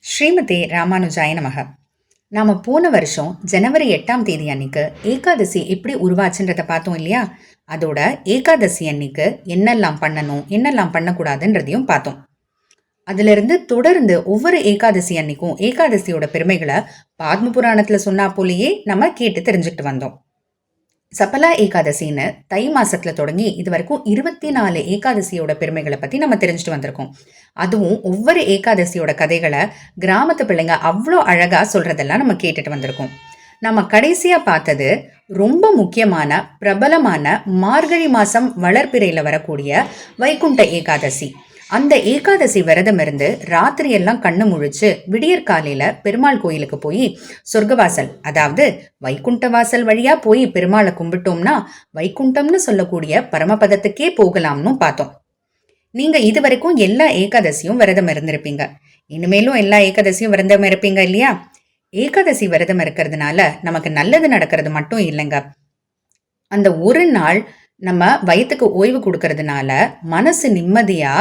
ஸ்ரீமதி ராமானுஜாய நமக. நாம போன வருஷம் ஜனவரி எட்டாம் தேதி அன்னைக்கு ஏகாதசி எப்படி உருவாச்சுன்றத பார்த்தோம் இல்லையா? அதோட ஏகாதசி அன்னைக்கு என்னெல்லாம் பண்ணணும் என்னெல்லாம் பண்ணக்கூடாதுன்றதையும் பார்த்தோம். அதிலிருந்து தொடர்ந்து ஒவ்வொரு ஏகாதசி அன்னைக்கும் ஏகாதசியோட பெருமைகளை பாத்ம புராணத்துல சொன்னா போலேயே நம்ம கேட்டு தெரிஞ்சுக்கிட்டு வந்தோம். சபலா ஏகாதசின்னு தை மாசத்துல தொடங்கி இது வரைக்கும் இருபத்தி நாலு ஏகாதசியோட பெருமைகளை பத்தி நம்ம தெரிஞ்சுட்டு வந்திருக்கோம். அதுவும் ஒவ்வொரு ஏகாதசியோட கதைகளை கிராமத்து பிள்ளைங்க அவ்வளோ அழகா சொல்றதெல்லாம் நம்ம கேட்டுட்டு வந்திருக்கோம். நம்ம கடைசியா பார்த்தது ரொம்ப முக்கியமான பிரபலமான மார்கழி மாசம் வளர்ப்பிறையில வரக்கூடிய வைகுண்ட ஏகாதசி. அந்த ஏகாதசி விரதம் இருந்து ராத்திரி எல்லாம் கண்ணு முழிச்சு விடியற் காலையில பெருமாள் கோயிலுக்கு போய் சொர்க்கவாசல் அதாவது வைகுண்ட வாசல் வழியா போய் பெருமாளை கும்பிட்டோம்னா வைகுண்டம்னு சொல்லக்கூடிய பரமபதத்துக்கே போகலாம்னு பார்த்தோம். நீங்க இது வரைக்கும் எல்லா ஏகாதசியும் விரதம் இருந்திருப்பீங்க. இனிமேலும் எல்லா ஏகாதசியும் விரதம் இருப்பீங்க இல்லையா? ஏகாதசி விரதம் இருக்கிறதுனால நமக்கு நல்லது நடக்கிறது மட்டும் இல்லைங்க. அந்த ஒரு நாள் நம்ம வயிற்றுக்கு ஓய்வு கொடுக்கறதுனால மனசு நிம்மதியா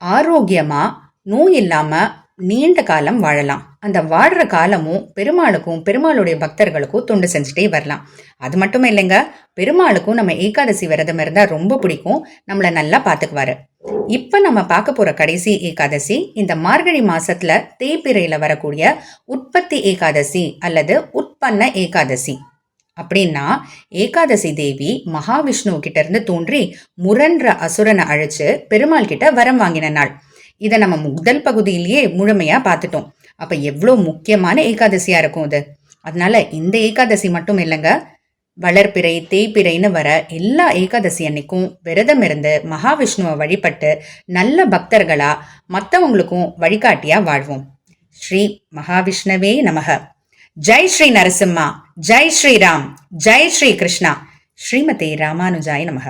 ஆரோக்கியமா? நோய் இல்லாம நீண்ட காலம் வாழலாம். அந்த வாழ்ற காலமும் பெருமாளுக்கும் பெருமாளுடைய பக்தர்களுக்கும் தொண்டு செஞ்சுட்டே வரலாம். அது மட்டும் இல்லைங்க பெருமாளுக்கும் நம்ம ஏகாதசி விரதம் இருந்தால் ரொம்ப பிடிக்கும். நம்மளை நல்லா பார்த்துக்குவாரு இப்போ நம்ம பார்க்க போகிற கடைசி ஏகாதசி இந்த மார்கழி மாசத்துல தேய்பிரையில் வரக்கூடிய உற்பத்தி ஏகாதசி அல்லது உட்பன்ன ஏகாதசி. அப்படின்னா ஏகாதசி தேவி மகாவிஷ்ணு கிட்ட இருந்து தோன்றி முரன்ற அசுரனை அழைச்சு பெருமாள் கிட்ட வரம் வாங்கின நாள். இதை நம்ம முதல் பகுதியிலேயே முழுமையா பார்த்துட்டோம். அப்ப எவ்வளோ முக்கியமான ஏகாதசியா இருக்கும் இது. அதனால இந்த ஏகாதசி மட்டும் இல்லைங்க. வளர்ப்பிறை தேய்பிறைன்னு வர எல்லா ஏகாதசி அன்னைக்கும் விரதம் இருந்து மகாவிஷ்ணுவை வழிபட்டு நல்ல பக்தர்களா மற்றவங்களுக்கும் வழிகாட்டியா வாழ்வோம். ஸ்ரீ மகாவிஷ்ணவே நமக. ஜெய் ஸ்ரீ நரசிம்மா. ஜெய் ஸ்ரீராம் ஜெய் ஸ்ரீ கிருஷ்ணா ஸ்ரீமதி ராமானுஜாய நமக